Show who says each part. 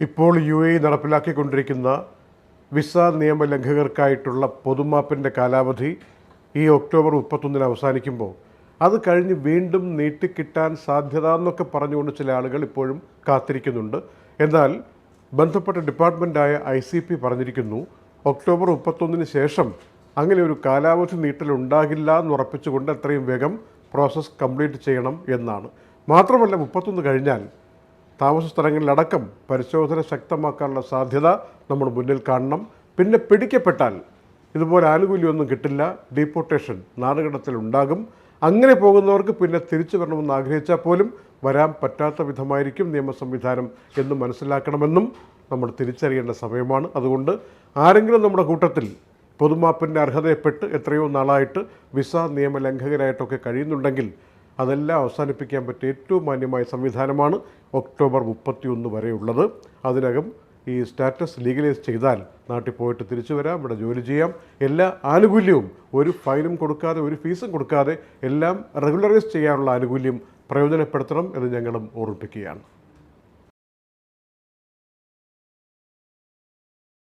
Speaker 1: ഇപ്പോൾ U A നടപ്പിലാക്കിക്കൊണ്ടിരിക്കുന്ന visa നിയമലംഘകർക്കായിട്ടുള്ള പൊതുമാപ്പിന്റെ കാലാവധി ഈ ഒക്ടോബർ മുപ്പത്തൊന്നിന് അവസാനിക്കുമ്പോൾ അത് കഴിഞ്ഞ് വീണ്ടും നീട്ടിക്കിട്ടാൻ സാധ്യത എന്നൊക്കെ പറഞ്ഞുകൊണ്ട് ചില ആളുകൾ ഇപ്പോഴും കാത്തിരിക്കുന്നുണ്ട്. എന്നാൽ ബന്ധപ്പെട്ട ഡിപ്പാർട്ട്മെന്റായ ഐ സി പി പറഞ്ഞിരിക്കുന്നു ഒക്ടോബർ മുപ്പത്തൊന്നിന് ശേഷം അങ്ങനെ ഒരു കാലാവധി നീട്ടൽ ഉണ്ടാകില്ല എന്ന് ഉറപ്പിച്ചുകൊണ്ട് എത്രയും വേഗം പ്രോസസ്സ് കംപ്ലീറ്റ് ചെയ്യണം എന്നാണ്. മാത്രമല്ല മുപ്പത്തൊന്ന് കഴിഞ്ഞാൽ താമസ സ്ഥലങ്ങളിലടക്കം പരിശോധന ശക്തമാക്കാനുള്ള സാധ്യത നമ്മൾ മുന്നിൽ കാണണം. പിന്നെ പിടിക്കപ്പെട്ടാൽ ഇതുപോലെ ആനുകൂല്യമൊന്നും കിട്ടില്ല. ഡീപ്പോർട്ടേഷൻ നാടുകടത്തിൽ ഉണ്ടാകും. അങ്ങനെ പോകുന്നവർക്ക് പിന്നെ തിരിച്ചു വരണമെന്ന് ആഗ്രഹിച്ചാൽ പോലും വരാൻ പറ്റാത്ത വിധമായിരിക്കും നിയമ സംവിധാനം എന്ന് മനസ്സിലാക്കണമെന്നും നമ്മൾ തിരിച്ചറിയേണ്ട സമയമാണ്. അതുകൊണ്ട് ആരെങ്കിലും നമ്മുടെ കൂട്ടത്തിൽ പൊതുമാപ്പിന്റെ അർഹതയെപ്പെട്ട് എത്രയോ നാളായിട്ട് വിസ നിയമലംഘകരായിട്ടൊക്കെ കഴിയുന്നുണ്ടെങ്കിൽ അതെല്ലാം അവസാനിപ്പിക്കാൻ പറ്റിയ ഏറ്റവും മാന്യമായ സംവിധാനമാണ് ഒക്ടോബർ മുപ്പത്തിയൊന്ന് വരെയുള്ളത്. അതിനകം ഈ സ്റ്റാറ്റസ് ലീഗലൈസ് ചെയ്താൽ നാട്ടിൽ പോയിട്ട് തിരിച്ചു വരാം ഇവിടെ ജോലി ചെയ്യാം. എല്ലാ ആനുകൂല്യവും ഒരു ഫൈനും കൊടുക്കാതെ ഒരു ഫീസും കൊടുക്കാതെ എല്ലാം റെഗുലറൈസ് ചെയ്യാനുള്ള ആനുകൂല്യം പ്രയോജനപ്പെടുത്തണം എന്ന് ഞങ്ങളും ഓർമ്മിപ്പിക്കുകയാണ്.